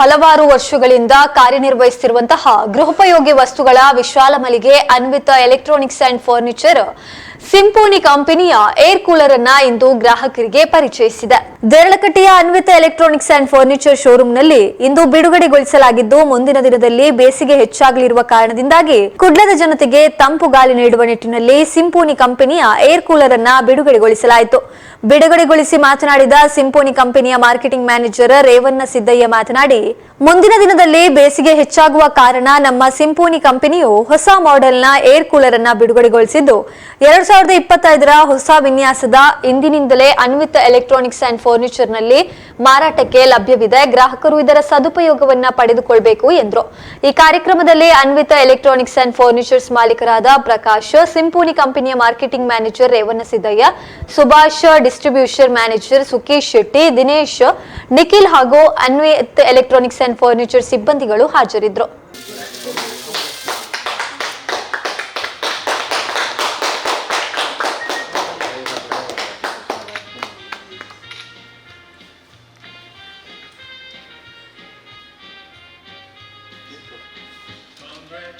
ಹಲವಾರು ವರ್ಷಗಳಿಂದ ಕಾರ್ಯನಿರ್ವಹಿಸುತ್ತಿರುವಂತಹ ಗೃಹೋಪಯೋಗಿ ವಸ್ತುಗಳ ವಿಶಾಲ ಮಳಿಗೆ Anvita electronics and furniture Symphony ಕಂಪನಿಯ ಏರ್ ಕೂಲರ್ ಅನ್ನ ಇಂದು ಗ್ರಾಹಕರಿಗೆ ಪರಿಚಯಿಸಿದೆ. ದೇರಳಕಟ್ಟೆಯ ಅನ್ವಿತ ಎಲೆಕ್ಟ್ರಾನಿಕ್ಸ್ ಅಂಡ್ ಫರ್ನಿಚರ್ ಶೋರೂಂನಲ್ಲಿ ಇಂದು ಬಿಡುಗಡೆಗೊಳಿಸಲಾಗಿದ್ದು, ಮುಂದಿನ ದಿನದಲ್ಲಿ ಬೇಸಿಗೆ ಹೆಚ್ಚಾಗಲಿರುವ ಕಾರಣದಿಂದಾಗಿ ಕುಡ್ಲದ ಜನತೆಗೆ ತಂಪು ಗಾಳಿ ನೀಡುವ ನಿಟ್ಟಿನಲ್ಲಿ ಸಿಂಪೋನಿ ಕಂಪನಿಯ ಏರ್ ಕೂಲರ್ ಅನ್ನ ಬಿಡುಗಡೆಗೊಳಿಸಲಾಯಿತು. ಬಿಡುಗಡೆಗೊಳಿಸಿ ಮಾತನಾಡಿದ ಸಿಂಪೋನಿ ಕಂಪನಿಯ ಮಾರ್ಕೆಟಿಂಗ್ ಮ್ಯಾನೇಜರ್ ರೇವಣ್ಣ ಸಿದ್ದಯ್ಯ ಮಾತನಾಡಿ, ಮುಂದಿನ ದಿನದಲ್ಲಿ ಬೇಸಿಗೆ ಹೆಚ್ಚಾಗುವ ಕಾರಣ ನಮ್ಮ ಸಿಂಪೋನಿ ಕಂಪನಿಯು ಹೊಸ ಮಾಡೆಲ್ನ ಏರ್ ಕೂಲರ್ ಅನ್ನ ಬಿಡುಗಡೆಗೊಳಿಸಿದ್ದು, ಎರಡ್ ಸಾವಿರದ ಇಪ್ಪತ್ತೈದರ ಹೊಸ ವಿನ್ಯಾಸದ ಇಂದಿನಿಂದಲೇ ಅನ್ವಿತ ಎಲೆಕ್ಟ್ರಾನಿಕ್ಸ್ ಅಂಡ್ ಫರ್ನಿಚರ್ನಲ್ಲಿ ಮಾರಾಟಕ್ಕೆ ಲಭ್ಯವಿದೆ. ಗ್ರಾಹಕರು ಇದರ ಸದುಪಯೋಗವನ್ನ ಪಡೆದುಕೊಳ್ಳಬೇಕು ಎಂದರು. ಈ ಕಾರ್ಯಕ್ರಮದಲ್ಲಿ ಅನ್ವಿತ ಎಲೆಕ್ಟ್ರಾನಿಕ್ಸ್ ಅಂಡ್ ಫರ್ನಿಚರ್ಸ್ ಮಾಲೀಕರಾದ ಪ್ರಕಾಶ್ ಸಿಂಪೂನಿ ಕಂಪನಿಯ marketing manager Revanna Siddaiah, Subhash distribution manager Sukesh Shetty, Dinesh, Nikhil ಹಾಗೂ ಅನ್ವಿತ್ ಎಲೆಕ್ಟ್ರಾನಿಕ್ಸ್ ಅಂಡ್ ಫರ್ನಿಚರ್ ಸಿಬ್ಬಂದಿಗಳು ಹಾಜರಿದ್ದರು.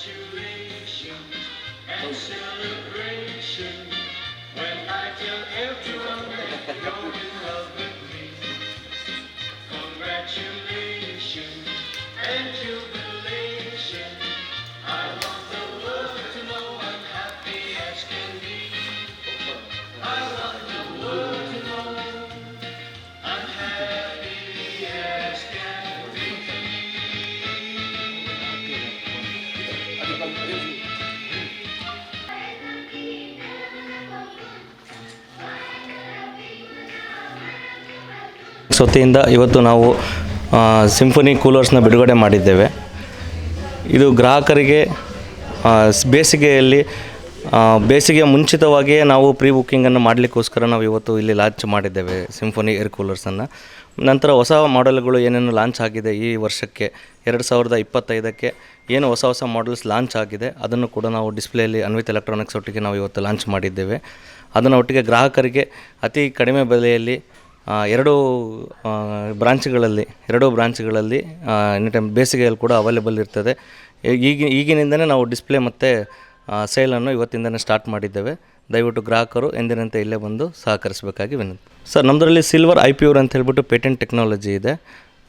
Congratulations and celebration. When I tell everyone that you're in love ವತಿಯಿಂದ ಇವತ್ತು ನಾವು ಸಿಂಫನಿ ಕೂಲರ್ಸ್ನ ಬಿಡುಗಡೆ ಮಾಡಿದ್ದೇವೆ. ಇದು ಗ್ರಾಹಕರಿಗೆ ಬೇಸಿಗೆಯಲ್ಲಿ ಬೇಸಿಗೆ ಮುಂಚಿತವಾಗಿಯೇ ನಾವು ಪ್ರೀ ಬುಕ್ಕಿಂಗನ್ನು ಮಾಡಲಿಕ್ಕೋಸ್ಕರ ನಾವು ಇವತ್ತು ಇಲ್ಲಿ ಲಾಂಚ್ ಮಾಡಿದ್ದೇವೆ ಸಿಂಫನಿ ಏರ್ ಕೂಲರ್ಸನ್ನು ನಂತರ ಹೊಸ ಮಾಡೆಲ್ಗಳು ಏನೇನು ಲಾಂಚ್ ಆಗಿದೆ ಈ ವರ್ಷಕ್ಕೆ, ಎರಡು ಸಾವಿರದ ಇಪ್ಪತ್ತೈದಕ್ಕೆ ಏನು ಹೊಸ ಹೊಸ ಮಾಡೆಲ್ಸ್ ಲಾಂಚ್ ಆಗಿದೆ, ಅದನ್ನು ಕೂಡ ನಾವು ಡಿಸ್ಪ್ಲೇಯಲ್ಲಿ ಅನ್ವಿತ್ ಎಲೆಕ್ಟ್ರಾನಿಕ್ಸ್ ಒಟ್ಟಿಗೆ ನಾವು ಇವತ್ತು ಲಾಂಚ್ ಮಾಡಿದ್ದೇವೆ. ಅದನ್ನು ಒಟ್ಟಿಗೆ ಗ್ರಾಹಕರಿಗೆ ಅತಿ ಕಡಿಮೆ ಬೆಲೆಯಲ್ಲಿ ಎರಡು ಬ್ರಾಂಚ್ಗಳಲ್ಲಿ, ಎರಡೂ ಬ್ರಾಂಚ್ಗಳಲ್ಲಿ ಎನಿ ಟೈಮ್ ಬೇಸಿಗೆಯಲ್ಲಿ ಕೂಡ ಅವೈಲೇಬಲ್ ಇರ್ತದೆ. ಈಗ, ಈಗಿನಿಂದನೇ ನಾವು ಡಿಸ್ಪ್ಲೇ ಮತ್ತು ಸೇಲನ್ನು ಇವತ್ತಿಂದನೇ ಸ್ಟಾರ್ಟ್ ಮಾಡಿದ್ದೇವೆ. ದಯವಿಟ್ಟು ಗ್ರಾಹಕರು ಎಂದಿನಂತೆ ಇಲ್ಲೇ ಬಂದು ಸಹಕರಿಸಬೇಕಾಗಿ ವಿನಂತಿ. ಸರ್ ನಮ್ಮದರಲ್ಲಿ ಸಿಲ್ವರ್ ಐ ಪ್ಯೂರ್ ಅಂತ ಹೇಳ್ಬಿಟ್ಟು ಪೇಟೆಂಟ್ ಟೆಕ್ನಾಲಜಿ ಇದೆ.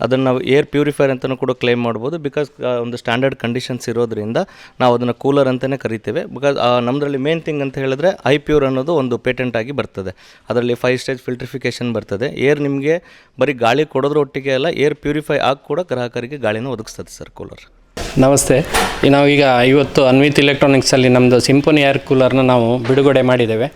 ಅದನ್ನು ನಾವು ಏರ್ ಪ್ಯೂರಿಫೈರ್ ಅಂತಲೂ ಕೂಡ ಕ್ಲೇಮ್ ಮಾಡ್ಬೋದು. ಬಿಕಾಸ್ ಒಂದು ಸ್ಟ್ಯಾಂಡರ್ಡ್ ಕಂಡೀಷನ್ಸ್ ಇರೋದ್ರಿಂದ ನಾವು ಅದನ್ನು ಕೂಲರ್ ಅಂತಲೇ ಕರಿತೇವೆ. ಬಿಕಾಸ್ ನಮ್ಮದ್ರಲ್ಲಿ ಮೇನ್ ಥಿಂಗ್ ಅಂತ ಹೇಳಿದ್ರೆ ಐ ಪ್ಯೂರ್ ಅನ್ನೋದು ಒಂದು ಪೇಟೆಂಟ್ ಆಗಿ ಬರ್ತದೆ. ಅದರಲ್ಲಿ ಫೈವ್ ಸ್ಟೇಜ್ ಫಿಲ್ಟ್ರಿಫಿಕೇಷನ್ ಬರ್ತದೆ. ಏರ್ ನಿಮಗೆ ಬರೀ ಗಾಳಿ ಕೊಡೋದ್ರ ಒಟ್ಟಿಗೆ ಅಲ್ಲ ಏರ್ ಪ್ಯೂರಿಫೈ ಆಗಿ ಕೂಡ ಗ್ರಾಹಕರಿಗೆ ಗಾಳಿನ ಒದಗಿಸ್ತದೆ ಸರ್ ಕೂಲರ್ ನಮಸ್ತೆ. ನಾವೀಗ ಇವತ್ತು ಅನ್ವಿತ್ ಇಲೆಕ್ಟ್ರಾನಿಕ್ಸಲ್ಲಿ ನಮ್ಮದು ಸಿಂಪನಿ ಏರ್ ಕೂಲರ್ನ ನಾವು ಬಿಡುಗಡೆ ಮಾಡಿದ್ದೇವೆ.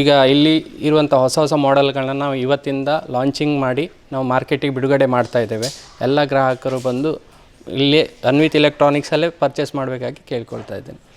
ಈಗ ಇಲ್ಲಿ ಇರುವಂಥ ಹೊಸ ಹೊಸ ಮಾಡೆಲ್ಗಳನ್ನ ನಾವು ಇವತ್ತಿಂದ ಲಾಂಚಿಂಗ್ ಮಾಡಿ ನಾವು ಮಾರ್ಕೆಟಿಗೆ ಬಿಡುಗಡೆ ಮಾಡ್ತಾ ಇದ್ದೇವೆ. ಎಲ್ಲ ಗ್ರಾಹಕರು ಬಂದು ಇಲ್ಲಿ ಅನ್ವಿತ್ ಇಲೆಕ್ಟ್ರಾನಿಕ್ಸಲ್ಲೇ ಪರ್ಚೇಸ್ ಮಾಡಬೇಕಾಗಿ ಕೇಳ್ಕೊಳ್ತಾ ಇದ್ದೇನೆ.